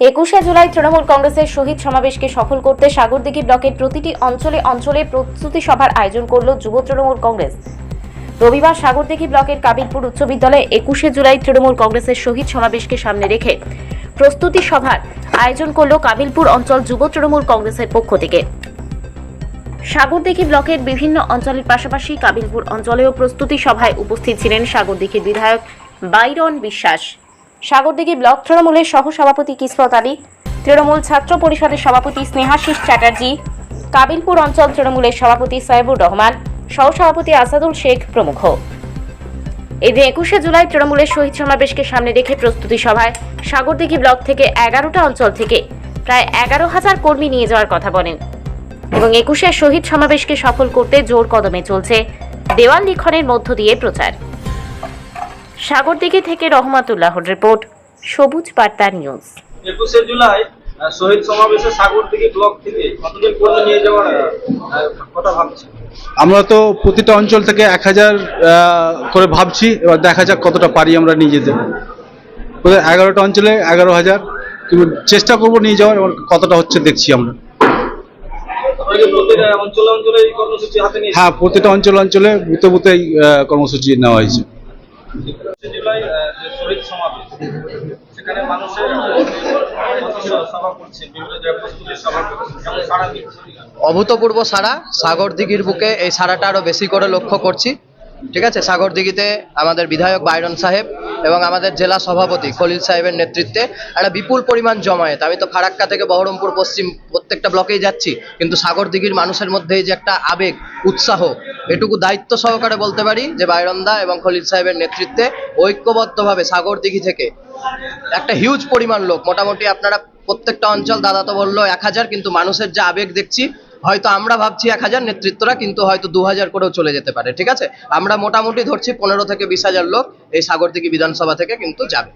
একুশে জুলাই তৃণমূল কংগ্রেসের শহীদ সমাবেশকে সফল করতে সাগরদিঘি ব্লকের প্রতিটি অঞ্চলে অঞ্চলে প্রস্তুতি সভার আয়োজন করল যুব তৃণমূল কংগ্রেস। রবিবার সাগরদিঘি ব্লকের কাবিলপুর উচ্চ বিদ্যালয়ে একুশে জুলাই তৃণমূল কংগ্রেসের শহীদ সমাবেশকে সামনে রেখে প্রস্তুতি সভার আয়োজন করল কাবিলপুর অঞ্চল যুব তৃণমূল কংগ্রেসের পক্ষ থেকে। সাগরদিঘি ব্লকের বিভিন্ন অঞ্চলের পাশাপাশি কাবিলপুর অঞ্চলেও প্রস্তুতি সভায় উপস্থিত ছিলেন সাগরদিঘির বিধায়ক বাইরন বিশ্বাস। সাগরদিঘি ব্লক তৃণমূলের সহসভাপতি কিসমত আলী, তৃণমূল ছাত্র পরিষদের সভাপতি স্নেহাশিস চ্যাটার্জি, কাবিলপুর অঞ্চল তৃণমূলের সভাপতি সাইবুর রহমান, সহসভাপতি আসাদুল শেখ প্রমুখ। এদিন একুশে জুলাই তৃণমূলের শহীদ সমাবেশকে সামনে রেখে প্রস্তুতি সভায় সাগরদিঘি ব্লক থেকে এগারোটা অঞ্চল থেকে প্রায় এগারো হাজার কর্মী নিয়ে যাওয়ার কথা বলেন। এবং একুশের শহীদ সমাবেশকে সফল করতে জোর কদমে চলছে দেওয়াল লিখনের মধ্য দিয়ে প্রচার। সাগরদিঘি থেকে রহমাতুল্লাহর রিপোর্ট সবুজ বার্তা নিউজ। একুশে জুলাই শহীদ সমাবেশে সাগরদিঘি ব্লক থেকে কতজন কর্মী নিয়ে যাওয়ার কথা ভাবছে আমরা তো প্রতিটা অঞ্চল থেকে এক হাজার করে ভাবছি এবার দেখা যাক কতটা পারি আমরা নিয়ে যেতে। এগারোটা অঞ্চলে এগারো হাজার কিন্তু চেষ্টা করব নিয়ে যাওয়ার এবার কতটা হচ্ছে দেখছি আমরা। প্রতিটা অঞ্চলে অঞ্চলে এই কর্মসূচি হাতে নিয়ে হ্যাঁ প্রতিটা অঞ্চল অঞ্চলে বুথে বুথে এই কর্মসূচি নেওয়া হয়েছে। অভূতপূর্ব সারা সাগর দিঘির বুকে এই সারাটা আরও বেশি করে লক্ষ্য করছি। ঠিক আছে? সাগর দিঘিতে আমাদের বিধায়ক বাইরন সাহেব এবং আমাদের জেলা সভাপতি খলিল সাহেবের নেতৃত্বে একটা বিপুল পরিমাণ জমায়েত। আমি তো ফারাক্কা থেকে বহরমপুর পশ্চিম প্রত্যেকটা ব্লকেই যাচ্ছি, কিন্তু সাগর দিঘির মানুষের মধ্যে এই যে একটা আবেগ, উৎসাহ এটুকু দায়িত্ব সহকারে বলতে পারি যে বাইরনদা এবং খলিল সাহেবের নেতৃত্বে ঐক্যবদ্ধভাবে সাগর দিঘি থেকে একটা হিউজ পরিমাণ লোক মোটামুটি আপনারা প্রত্যেকটা অঞ্চল দাদা তো বলল এক হাজার কিন্তু মানুষের যে আবেগ দেখছি হয়তো আমরা ভাবছি এক হাজার নেতৃত্বরা কিন্তু হয়তো দু হাজার করেও চলে যেতে পারে ঠিক আছে? আমরা মোটামুটি ধরছি পনেরো থেকে বিশ হাজার লোক এই সাগরদিঘি বিধানসভা থেকে কিন্তু যাবে।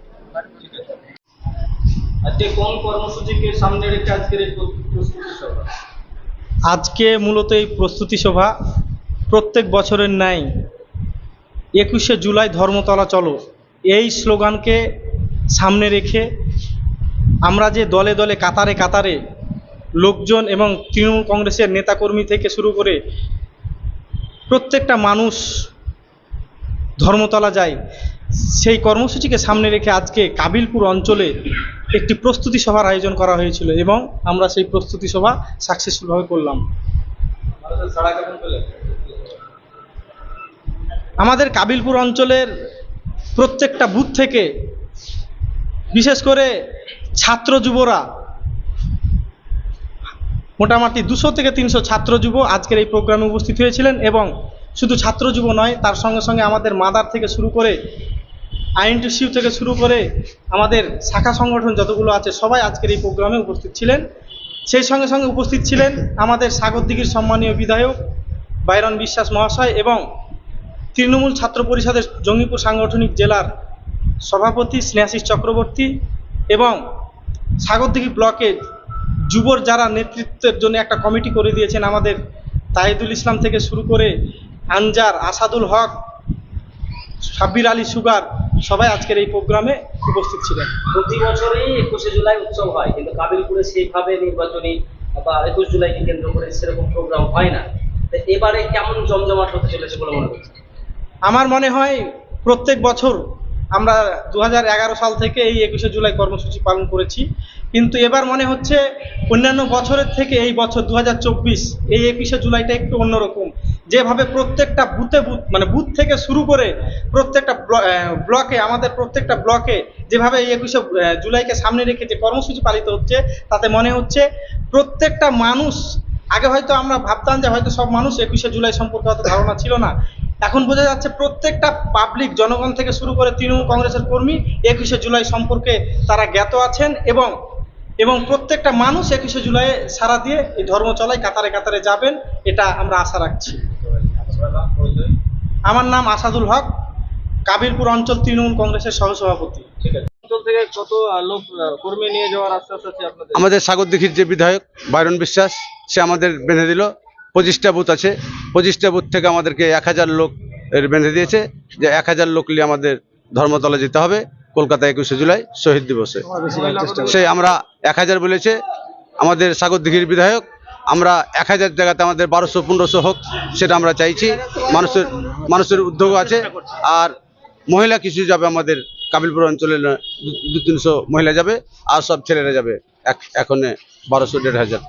আজকে কোন কর্মসূচিকে সামনে রেখে আজকের এই প্রস্তুতি সভা? আজকে মূলত এই প্রস্তুতি সভা প্রত্যেক বছরের ন্যায় একুশে জুলাই ধর্মতলা চলো। এই স্লোগানকে সামনে রেখে আমরা যে দলে দলে, কাতারে কাতারে লোকজন এবং তৃণমূল কংগ্রেসের নেতাকর্মী থেকে শুরু করে প্রত্যেকটা মানুষ ধর্মতলা যায়, সেই কর্মসূচিকে সামনে রেখে আজকে কাবিলপুর অঞ্চলে একটি প্রস্তুতি সভার আয়োজন করা হয়েছিল এবং আমরা সেই প্রস্তুতি সভা সাকসেসফুলভাবে করলাম মানুষের সাড়া কেমন পেলেন আমাদের কাবিলপুর অঞ্চলের প্রত্যেকটা বুথ থেকে, বিশেষ করে ছাত্র যুবরা, মোটামুটি দুশো থেকে তিনশো ছাত্র যুব আজকের এই প্রোগ্রামে উপস্থিত হয়েছিলেন এবং শুধু ছাত্র যুব নয়, তার সঙ্গে সঙ্গে আমাদের মাদার থেকে শুরু করে আইএনটিসিউ থেকে শুরু করে আমাদের শাখা সংগঠন যতগুলো আছে, সবাই আজকের এই প্রোগ্রামে উপস্থিত ছিলেন। সেই সঙ্গে সঙ্গে উপস্থিত ছিলেন আমাদের সাগরদিঘির সম্মানীয় বিধায়ক বাইরন বিশ্বাস মহাশয় এবং তৃণমূল ছাত্র পরিষদের জঙ্গিপুর সাংগঠনিক জেলার সভাপতি স্নেহাশিস চক্রবর্তী এবং সাগরদিঘি ব্লকের যুবর যারা নেতৃত্বের জন্য একটা কমিটি করে দিয়েছেন আমাদের তাহিদুল ইসলাম থেকে শুরু করে আনজার, আসাদুল হক, সাব্বির আলী সুগার সবাই আজকের এই প্রোগ্রামে উপস্থিত ছিলেন। প্রতি বছরই একুশে জুলাই উৎসব হয়, কিন্তু কাবিলপুরে সেইভাবে নির্বাচনী বা একুশ জুলাইকে কেন্দ্র করে সেরকম প্রোগ্রাম হয় না। এবারে কেমন জমজমাট হতে চলেছে বলে মনে হচ্ছে আমার মনে হয় প্রত্যেক বছর আমরা দু হাজার এগারো সাল থেকে এই একুশে জুলাই কর্মসূচি পালন করেছি। কিন্তু এবার মনে হচ্ছে অন্যান্য বছরের থেকে এই বছর দু হাজার চব্বিশ এই একুশে জুলাইটা একটু অন্যরকম। যেভাবে প্রত্যেকটা বুথে বুথ মানে বুথ থেকে শুরু করে প্রত্যেকটা ব্ল- ব্লকে, আমাদের প্রত্যেকটা ব্লকে যেভাবে এই একুশে জুলাইকে সামনে রেখে যে কর্মসূচি পালিত হচ্ছে, তাতে মনে হচ্ছে প্রত্যেকটা মানুষ আগে হয়তো আমরা ভাবতাম যে হয়তো সব মানুষ একুশে জুলাই সম্পর্কে হয়তো ধারণা ছিল না। এখন বোঝা যাচ্ছে প্রত্যেকটা পাবলিক জনগণ থেকে শুরু করে তৃণমূল কংগ্রেসের কর্মী একুশে জুলাই সম্পর্কে তারা জ্ঞাত আছেন এবং এবং প্রত্যেকটা মানুষ একুশে জুলাই সারা দিয়ে এই ধর্মচলায় কাতারে কাতারে যাবেন, এটা আমরা আশা রাখছি। আমার নাম আসাদুল হক, কাবিরপুর অঞ্চল তৃণমূল কংগ্রেসের সহসভাপতি। ঠিক আছে। অঞ্চল থেকে আপনাদের? আমাদের সাগরদিঘির যে বিধায়ক বাইরন বিশ্বাস, সে আমাদের বেঁধে দিল। পঁচিশটা বুথ আছে। পঁচিশটা বুথ থেকে আমাদেরকে এক হাজার লোক বেঁধে দিয়েছে যে এক হাজার লোক নিয়ে আমাদের ধর্মতলা যেতে হবে কলকাতা একুশে জুলাই শহীদ দিবসে। সেই আমরা এক হাজার বলেছে। আমাদের সাগর দিঘির বিধায়ক, আমরা এক হাজার জায়গাতে আমাদের বারোশো, পনেরোশো হোক, সেটা আমরা চাইছি। মানুষের মানুষের উদ্যোগ আছে। আর মহিলা কিছু যাবে আমাদের কাবিলপুর অঞ্চলে দু- তিনশো মহিলা যাবে আর সব ছেলেরা যাবে। এখন বারোশো দেড় হাজার।